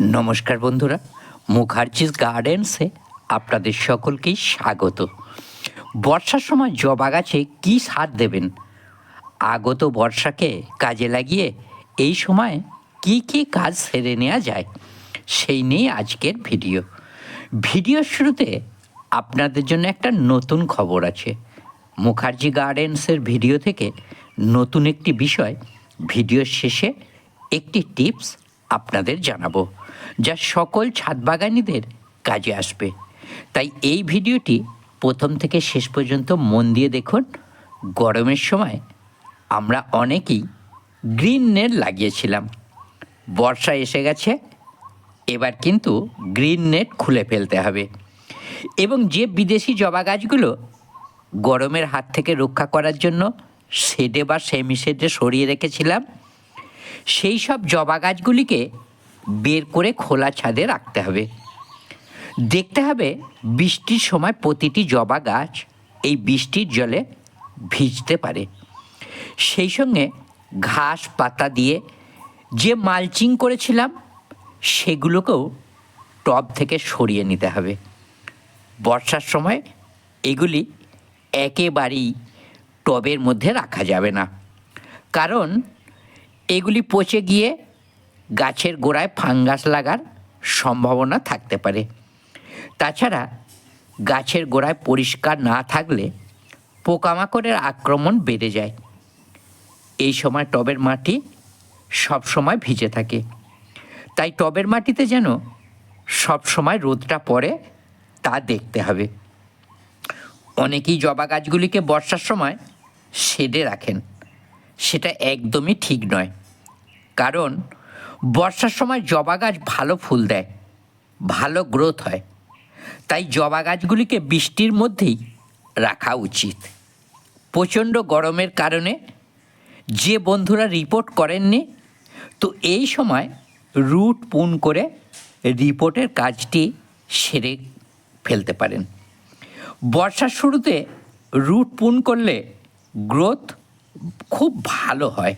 নমস্কার বন্ধুরা মুখার্জিস গার্ডেন্সে আপনাদের সকলকেই স্বাগত। বর্ষার সময় জবা গাছে কী সার দেবেন? আগত বর্ষাকে কাজে লাগিয়ে এই সময় কি কি কাজ সেরে নেওয়া যায়, সেই নিয়ে আজকের ভিডিও। ভিডিওর শুরুতে আপনাদের জন্য একটা নতুন খবর আছে। মুখার্জি গার্ডেন্সের ভিডিও থেকে নতুন একটি বিষয়, ভিডিওর শেষে একটি টিপস আপনাদের জানাব, যা সকল ছাদ বাগানিদের কাজে আসবে। তাই এই ভিডিওটি প্রথম থেকে শেষ পর্যন্ত মন দিয়ে দেখুন। গরমের সময় আমরা অনেকেই গ্রিন নেট লাগিয়েছিলাম। বর্ষা এসে গেছে, এবার কিন্তু গ্রিন নেট খুলে ফেলতে হবে। এবং যে বিদেশি জবা গাছগুলো গরমের হাত থেকে রক্ষা করার জন্য শেডে বা সেমি শেডে সরিয়ে রেখেছিলাম সেই সব জবা গাছগুলিকে বের করে খোলা ছাদে রাখতে হবে। দেখতে হবে বৃষ্টির সময় প্রতিটি জবা গাছ এই বৃষ্টির জলে ভিজতে পারে। সেই সঙ্গে ঘাস পাতা দিয়ে যে মালচিং করেছিলাম, সেগুলোকেও টব থেকে সরিয়ে নিতে হবে। বর্ষার সময় এগুলি একেবারেই টবের মধ্যে রাখা যাবে না। কারণ এগুলি পচে গিয়ে গাছের গোড়ায় ফাঙ্গাস লাগার সম্ভাবনা থাকতে পারে। তাছাড়া গাছের গোড়ায় পরিষ্কার না থাকলে পোকামাকড়ের আক্রমণ বেড়ে যায়। এই সময় টবের মাটি সব সময় ভিজে থাকে। তাই টবের মাটিতে যেন সব সময় রোদটা পড়ে, তা দেখতে হবে। অনেকেই জবা গাছগুলিকে বর্ষার সময় শেডে রাখেন। সেটা একদমই ঠিক নয়। কারণ বর্ষার সময় জবা গাছ ভালো ফুল দেয়, ভালো গ্রোথ হয়। তাই জবা গাছগুলিকে বৃষ্টির মধ্যেই রাখা উচিত। প্রচণ্ড গরমের কারণে যে বন্ধুরা রিপোর্ট করেননি, তো এই সময় রুট পুন করে রিপোর্টের কাজটি সেরে ফেলতে পারেন। বর্ষার শুরুতে রুট পুন করলে গ্রোথ খুব ভালো হয়।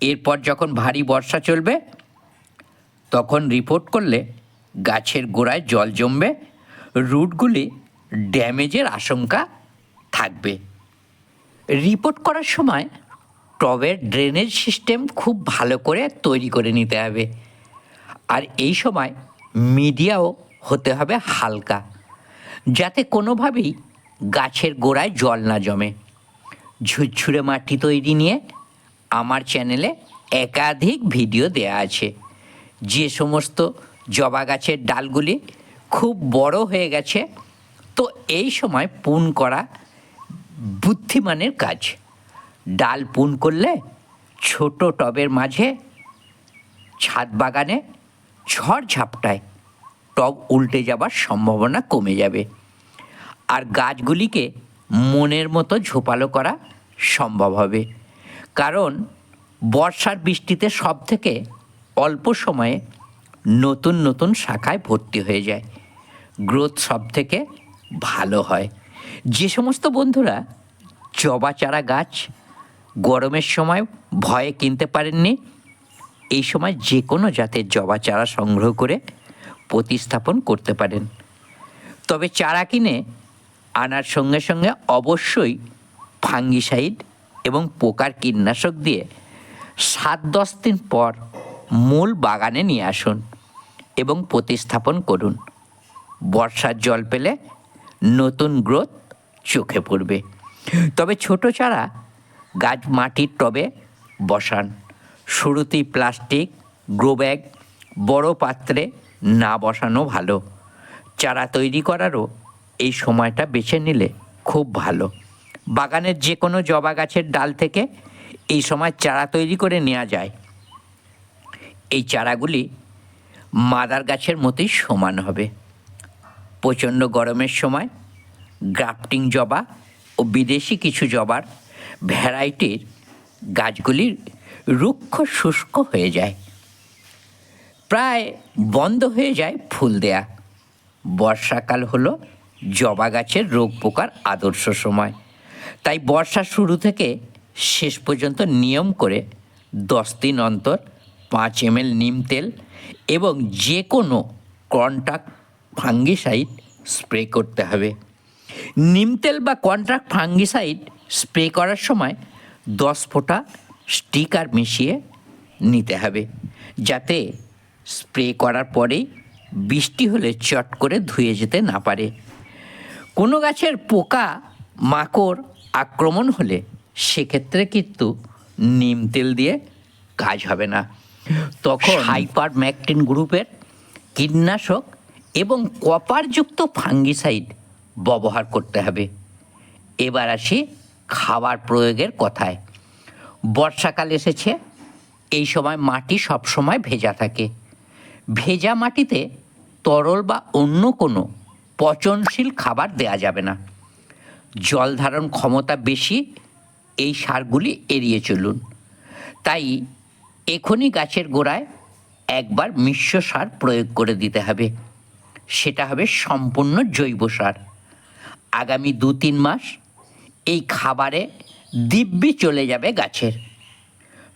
এরপর যখন ভারী বর্ষা চলবে, তখন রিপোর্ট করলে গাছের গোড়ায় জল জমবে, রুটগুলি ড্যামেজের আশঙ্কা থাকবে। রিপোর্ট করার সময় টবের ড্রেনেজ সিস্টেম খুব ভালো করে তৈরি করে নিতে হবে। আর এই সময় মিডিয়াও হতে হবে হালকা, যাতে কোনোভাবেই গাছের গোড়ায় জল না জমে। ঝুরঝুরে মাটি তৈরি নিয়ে আমার চ্যানেলে একাধিক ভিডিও দেয়া আছে। যে সমস্ত জবা গাছের ডালগুলি খুব বড় হয়ে গেছে, তো এই সময় পুন করা বুদ্ধিমানের কাজ। ডাল পুন করলে ছোট টবের মাঝে ছাদ বাগানে ঝড় ঝাপটায় টব উল্টে যাবার সম্ভাবনা কমে যাবে। আর গাছগুলিকে মনের মতো ঝোপালো করা সম্ভব হবে। কারণ বর্ষার বৃষ্টিতে সব থেকে অল্প সময়ে নতুন নতুন শাখায় ভর্তি হয়ে যায়। গ্রোথ সব থেকে ভালো হয়। যে সমস্ত বন্ধুরা জবা চারা গাছ গরমের সময় ভয়ে কিনতে পারেননি, এই সময় যে কোনো জাতের জবা চারা সংগ্রহ করে প্রতিস্থাপন করতে পারেন। তবে চারা কিনে আনার সঙ্গে সঙ্গে অবশ্যই ফাঙ্গিসাইড এবং পোকার কীটনাশক দিয়ে সাত দশ দিন পর মূল বাগানে নিয়ে আসুন এবং প্রতিস্থাপন করুন। বর্ষার জল পেলে নতুন গ্রোথ চোখে পড়বে। তবে ছোট চারা গাছ মাটির টবে বসান। শুরুতেই প্লাস্টিক, গ্রো ব্যাগ, বড় পাত্রে না বসানো ভালো। চারা তৈরি করারও এই সময়টা বেছে নিলে খুব ভালো। বাগানের যে কোনো জবা গাছের ডাল থেকে এই সময় চারা তৈরি করে নেওয়া যায়। এই চারাগুলি মাদার গাছের মতোই সমান হবে। প্রচণ্ড গরমের সময় গ্রাফটিং জবা ও বিদেশি কিছু জবার ভ্যারাইটির গাছগুলির রুক্ষ শুষ্ক হয়ে যায়। প্রায় বন্ধ হয়ে যায় ফুল দেয়া। বর্ষাকাল হলো জবা গাছের রোগ পোকার আদর্শ সময়। তাই বর্ষা শুরু থেকে শেষ পর্যন্ত নিয়ম করে দশ দিন অন্তর পাঁচ এম নিম তেল এবং যে কোনো কন্ট্রাক্ট ফাঙ্গিসাইড স্প্রে করতে হবে। নিম তেল বা কন্ট্রাক্ট ফাঙ্গিসাইড স্প্রে করার সময় দশ ফোঁটা স্টিকার মিশিয়ে নিতে হবে, যাতে স্প্রে করার পরেই বৃষ্টি হলে চট করে ধুয়ে যেতে না পারে। কোনো গাছের পোকা মাকড় আক্রমণ হলে সেক্ষেত্রে কিন্তু নিম তেল দিয়ে কাজ হবে না। তখন হাইপার ম্যাকটিন গ্রুপের কীটনাশক এবং কপারযুক্ত ফাঙ্গিসাইড ব্যবহার করতে হবে। এবার আসি খাবার প্রয়োগের কথায়। বর্ষাকাল এসেছে এই সময় মাটি সবসময় ভেজা থাকে। ভেজা মাটিতে তরল বা অন্য কোনো পচনশীল খাবার দেয়া যাবে না। জল ধারণ ক্ষমতা বেশি, এই সারগুলি এড়িয়ে চলুন। তাই এখনই গাছের গোড়ায় একবার মিশ্র সার প্রয়োগ করে দিতে হবে। সেটা হবে সম্পূর্ণ জৈব সার। আগামী দু তিন মাস এই খাবারে দিব্যি চলে যাবে গাছের।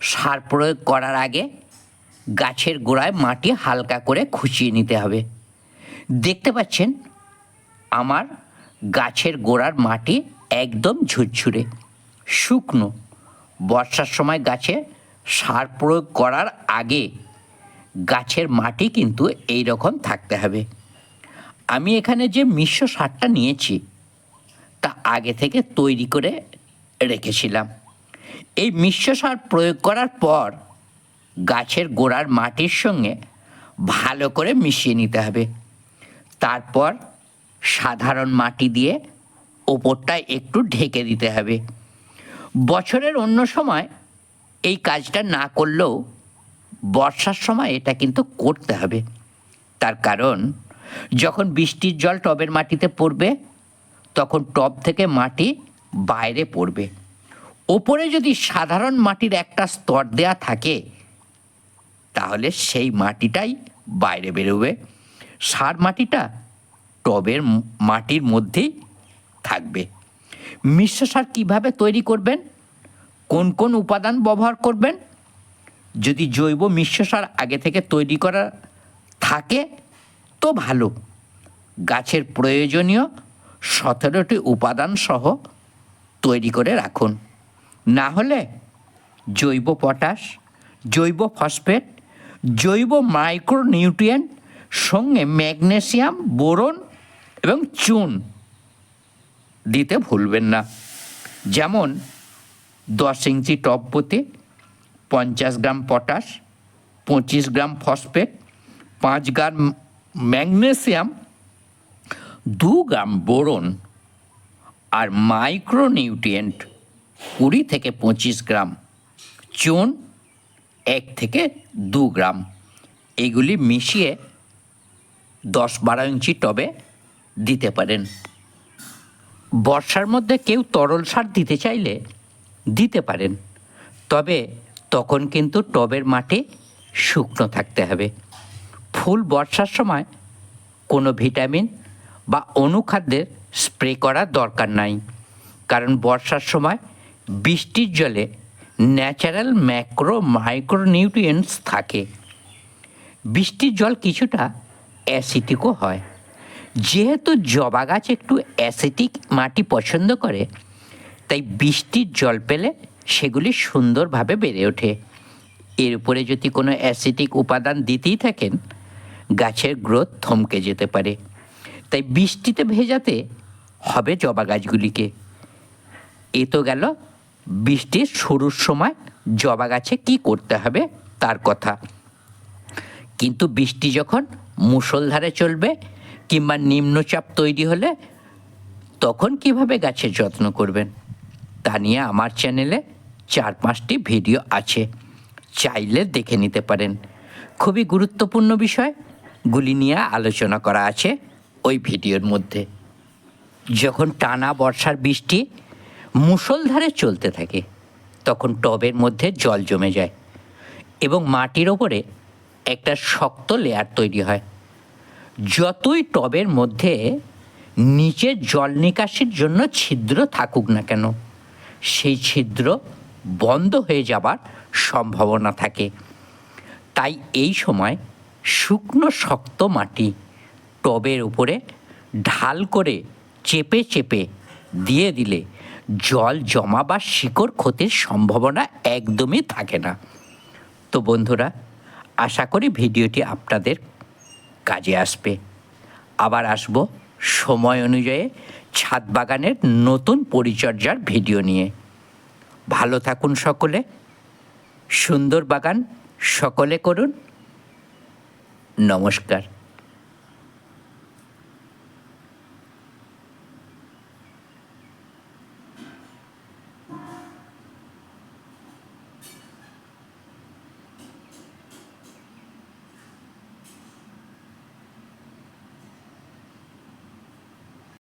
সার প্রয়োগ করার আগে গাছের গোড়ায় মাটি হালকা করে খুঁচিয়ে নিতে হবে। দেখতে পাচ্ছেন আমার গাছের গোড়ার মাটি একদম ঝুরঝুরে, শুকনো। বর্ষার সময় গাছে সার প্রয়োগ করার আগে গাছের মাটি কিন্তু এই রকম থাকতে হবে। আমি এখানে যে মিশ্র সারটা নিয়েছি, তা আগে থেকে তৈরি করে রেখেছিলাম। এই মিশ্র সার প্রয়োগ করার পর গাছের গোড়ার মাটির সঙ্গে ভালো করে মিশিয়ে নিতে হবে। তারপর সাধারণ মাটি দিয়ে ওপরটা একটু ঢেকে দিতে হবে। বছরের অন্য সময় এই কাজটা না করলেও বর্ষার সময় এটা কিন্তু করতে হবে। তার কারণ, যখন বৃষ্টির জল টবের মাটিতে পড়বে, তখন টব থেকে মাটি বাইরে পড়বে। ওপরে যদি সাধারণ মাটির একটা স্তর দেয়া থাকে, তাহলে সেই মাটিটাই বাইরে বেরোবে। সার মাটিটা টবের মাটির মধ্যেই থাকবে। মিশ্র সার কীভাবে তৈরি করবেন? কোন কোন উপাদান ব্যবহার করবেন? যদি জৈব মিশ্র সার আগে থেকে তৈরি করা থাকে, তো ভালো। গাছের প্রয়োজনীয় সতেরোটি উপাদান সহ তৈরি করে রাখুন। না হলে জৈব পটাশ, জৈব ফসফেট, জৈব মাইক্রোনিউট্রিয়েন্ট, সঙ্গে ম্যাগনেসিয়াম, বোরন এবং চুন দিতে ভুলবেন না। যেমন দশ ইঞ্চি টব প্রতি পঞ্চাশ গ্রাম পটাশ, পঁচিশ গ্রাম ফসফেট, পাঁচ গ্রাম ম্যাগনেসিয়াম, দু গ্রাম বোরন আর মাইক্রোনিউট্রিয়েন্ট কুড়ি থেকে পঁচিশ গ্রাম, চুন এক থেকে দু গ্রাম। এগুলি মিশিয়ে দশ বারো ইঞ্চি টবে দিতে পারেন। বর্ষার মধ্যে কেউ তরল সার দিতে চাইলে দিতে পারেন। তবে তখন কিন্তু টবের মাটি শুকনো থাকতে হবে। ফুল বর্ষার সময় কোনো ভিটামিন বা অনুখাদ্যের স্প্রে করার দরকার নাই। কারণ বর্ষার সময় বৃষ্টির জলে ন্যাচারাল ম্যাক্রো মাইক্রোনিউট্রিয়েন্টস থাকে। বৃষ্টির জল কিছুটা অ্যাসিটিকও হয়। যেহেতু জবা গাছ একটু অ্যাসিটিক মাটি পছন্দ করে, তাই বৃষ্টির জল পেলে সেগুলি সুন্দরভাবে বেড়ে ওঠে। এর উপরে যদি কোনো অ্যাসিটিক উপাদান দিতেই থাকেন, গাছের গ্রোথ থমকে যেতে পারে। তাই বৃষ্টিতে ভেজাতে হবে জবা গাছগুলিকে। এ তো গেল বৃষ্টির শুরুর সময় জবা গাছে কী করতে হবে তার কথা। কিন্তু বৃষ্টি যখন মুষলধারে চলবে কিংবা নিম্নচাপ তৈরি হলে তখন কীভাবে গাছের যত্ন করবেন? তা নিয়ে আমার চ্যানেলে চার পাঁচটি ভিডিও আছে। চাইলে দেখে নিতে পারেন। খুবই গুরুত্বপূর্ণ বিষয়। গুলি নিয়ে আলোচনা করা আছে ওই ভিডিওর মধ্যে। যখন টানা বর্ষার বৃষ্টি মুষলধারে চলতে থাকে, তখন টবের মধ্যে জল জমে যায় এবং মাটির ওপরে একটা শক্ত লেয়ার তৈরি হয়। যতই টবের মধ্যে নিচে জল নিকাশির জন্য ছিদ্র থাকুক না কেন, সেই ছিদ্র বন্ধ হয়ে যাবার সম্ভাবনা থাকে। তাই এই সময় শুকনো শক্ত মাটি টবের উপরে ঢাল করে চেপে চেপে দিয়ে দিলে জল জমা বা শিকড় ক্ষতির সম্ভাবনা একদমই থাকে না। তো বন্ধুরা, আশা করি ভিডিওটি আপনাদের কাজে আসবে। আবার আসব সময় অনুযায়ী ছাদ বাগানের নতুন পরিচর্যার ভিডিও নিয়ে। ভালো থাকুন সকলে। সুন্দর বাগান সকলে করুন। নমস্কার।